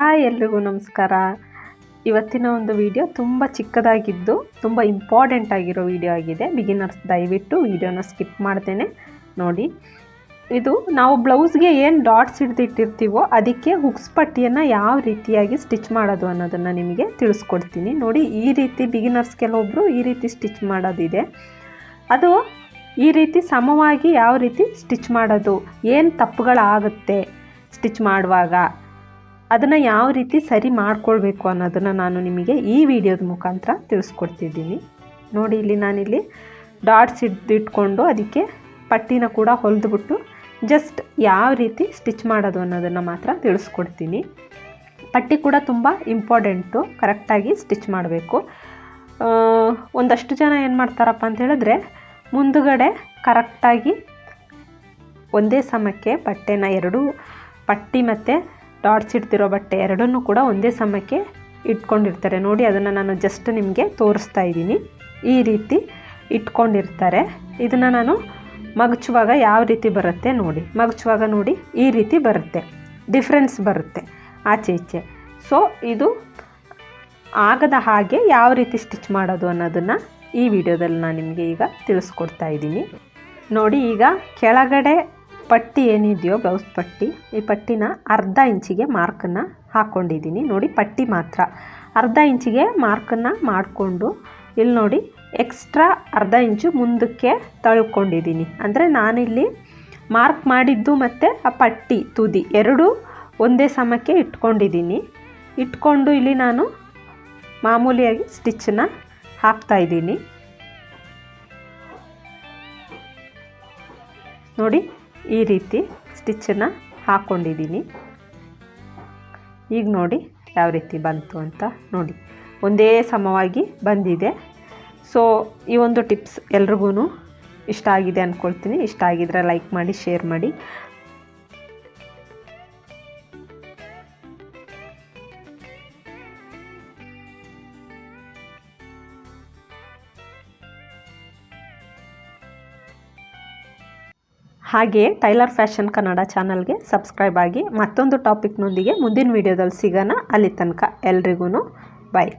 Hi ಎಲ್ರಿಗೂ ನಮಸ್ಕಾರ. ಇವತ್ತಿನ ಒಂದು ವಿಡಿಯೋ ತುಂಬ ಚಿಕ್ಕದಾಗಿದ್ದು, ತುಂಬ ಇಂಪಾರ್ಟೆಂಟ್ ಆಗಿರೋ ವಿಡಿಯೋ ಆಗಿದೆ. ಬಿಗಿನರ್ಸ್ ದಯವಿಟ್ಟು ವಿಡಿಯೋನ ಸ್ಕಿಪ್ ಮಾಡ್ತೇನೆ. ನೋಡಿ, ಇದು ನಾವು ಬ್ಲೌಸ್ಗೆ ಏನು ಡಾಟ್ಸ್ ಹಿಡ್ದಿಟ್ಟಿರ್ತೀವೋ ಅದಕ್ಕೆ ಹುಕ್ಸ್ ಪಟ್ಟಿಯನ್ನು ಯಾವ ರೀತಿಯಾಗಿ ಸ್ಟಿಚ್ ಮಾಡೋದು ಅನ್ನೋದನ್ನು ನಿಮಗೆ ತಿಳಿಸ್ಕೊಡ್ತೀನಿ. ನೋಡಿ, ಈ ರೀತಿ ಬಿಗಿನರ್ಸ್ ಕೆಲವೊಬ್ಬರು ಈ ರೀತಿ ಸ್ಟಿಚ್ ಮಾಡೋದಿದೆ. ಅದು ಈ ರೀತಿ ಸಮವಾಗಿ ಯಾವ ರೀತಿ ಸ್ಟಿಚ್ ಮಾಡೋದು, ಏನು ತಪ್ಪುಗಳಾಗುತ್ತೆ ಸ್ಟಿಚ್ ಮಾಡುವಾಗ. ಅದನ್ನು ಯಾವ ರೀತಿ ಸರಿ ಮಾಡ್ಕೊಳ್ಬೇಕು ಅನ್ನೋದನ್ನು ನಾನು ನಿಮಗೆ ಈ ವಿಡಿಯೋದ ಮುಖಾಂತರ ತಿಳಿಸ್ಕೊಡ್ತಿದ್ದೀನಿ. ನೋಡಿ, ಇಲ್ಲಿ ನಾನಿಲ್ಲಿ ಡಾಟ್ಸ್ ಇದ್ದಿಟ್ಕೊಂಡು ಅದಕ್ಕೆ ಪಟ್ಟಿನ ಕೂಡ ಹೊಲಿದ್ಬಿಟ್ಟು ಜಸ್ಟ್ ಯಾವ ರೀತಿ ಸ್ಟಿಚ್ ಮಾಡೋದು ಅನ್ನೋದನ್ನು ಮಾತ್ರ ತಿಳಿಸ್ಕೊಡ್ತೀನಿ. ಪಟ್ಟಿ ಕೂಡ ತುಂಬ ಇಂಪಾರ್ಟೆಂಟು, ಕರೆಕ್ಟಾಗಿ ಸ್ಟಿಚ್ ಮಾಡಬೇಕು. ಒಂದಷ್ಟು ಜನ ಏನು ಮಾಡ್ತಾರಪ್ಪ ಅಂತ ಹೇಳಿದ್ರೆ ಮುಂದುಗಡೆ ಕರೆಕ್ಟಾಗಿ ಒಂದೇ ಸಮಕ್ಕೆ ಬಟ್ಟೆನ ಎರಡೂ, ಪಟ್ಟಿ ಮತ್ತು ಡಾಟ್ಸ್ ಇಡ್ತಿರೋ ಬಟ್ಟೆ ಎರಡನ್ನೂ ಕೂಡ ಒಂದೇ ಸಮಯಕ್ಕೆ ಇಟ್ಕೊಂಡಿರ್ತಾರೆ. ನೋಡಿ, ಅದನ್ನು ನಾನು ಜಸ್ಟ್ ನಿಮಗೆ ತೋರಿಸ್ತಾ ಇದ್ದೀನಿ. ಈ ರೀತಿ ಇಟ್ಕೊಂಡಿರ್ತಾರೆ. ಇದನ್ನು ನಾನು ಮಗಚುವಾಗ ಯಾವ ರೀತಿ ಬರುತ್ತೆ ನೋಡಿ. ಮಗಚುವಾಗ ನೋಡಿ, ಈ ರೀತಿ ಬರುತ್ತೆ. ಡಿಫ್ರೆನ್ಸ್ ಬರುತ್ತೆ. ಆಚೆ ಈಚೆ. ಸೊ ಇದು ಆಗದ ಹಾಗೆ ಯಾವ ರೀತಿ ಸ್ಟಿಚ್ ಮಾಡೋದು ಅನ್ನೋದನ್ನು ಈ ವಿಡಿಯೋದಲ್ಲಿ ನಾನು ನಿಮಗೆ ಈಗ ತಿಳಿಸ್ಕೊಡ್ತಾ ಇದ್ದೀನಿ. ನೋಡಿ, ಈಗ ಕೆಳಗಡೆ ಪಟ್ಟಿ ಏನಿದೆಯೋ ಬ್ಲೌಸ್ ಪಟ್ಟಿ, ಈ ಪಟ್ಟಿನ ಅರ್ಧ ಇಂಚಿಗೆ ಮಾರ್ಕನ್ನು ಹಾಕ್ಕೊಂಡಿದ್ದೀನಿ ನೋಡಿ, ಪಟ್ಟಿ ಮಾತ್ರ. ಅರ್ಧ ಇಂಚಿಗೆ ಮಾರ್ಕನ್ನು ಮಾಡಿಕೊಂಡು ಇಲ್ಲಿ ನೋಡಿ ಎಕ್ಸ್ಟ್ರಾ ಅರ್ಧ ಇಂಚು ಮುಂದಕ್ಕೆ ತಳ್ಕೊಂಡಿದ್ದೀನಿ. ಅಂದರೆ ನಾನಿಲ್ಲಿ ಮಾರ್ಕ್ ಮಾಡಿದ್ದು ಮತ್ತು ಆ ಪಟ್ಟಿ, ತುದಿ ಎರಡೂ ಒಂದೇ ಸಮಕ್ಕೆ ಇಟ್ಕೊಂಡಿದ್ದೀನಿ. ಇಟ್ಕೊಂಡು ಇಲ್ಲಿ ನಾನು ಮಾಮೂಲಿಯಾಗಿ ಸ್ಟಿಚ್ಚನ್ನ ಹಾಕ್ತಾಯಿದ್ದೀನಿ ನೋಡಿ ಈ ರೀತಿ ಸ್ಟಿಚ್ಚನ್ನು ಹಾಕ್ಕೊಂಡಿದ್ದೀನಿ ಈಗ ನೋಡಿ ಯಾವ ರೀತಿ ಬಂತು ಅಂತ ನೋಡಿ. ಒಂದೇ ಸಮವಾಗಿ ಬಂದಿದೆ. ಸೊ ಈ ಒಂದು ಟಿಪ್ಸ್ ಎಲ್ರಿಗೂ ಇಷ್ಟ ಆಗಿದೆ ಅಂದ್ಕೊಳ್ತೀನಿ ಇಷ್ಟ ಆಗಿದ್ರೆ ಲೈಕ್ ಮಾಡಿ, ಶೇರ್ ಮಾಡಿ. ಹಾಗೆಯೇ ಟೈಲರ್ ಫ್ಯಾಷನ್ ಕನ್ನಡ ಚಾನಲ್ಗೆ ಸಬ್ಸ್ಕ್ರೈಬ್ ಆಗಿ ಮತ್ತೊಂದು ಟಾಪಿಕ್ನೊಂದಿಗೆ ಮುಂದಿನ ವೀಡಿಯೋದಲ್ಲಿ ಸಿಗೋಣ. ಅಲ್ಲಿ ತನಕ ಎಲ್ರಿಗೂ ಬಾಯ್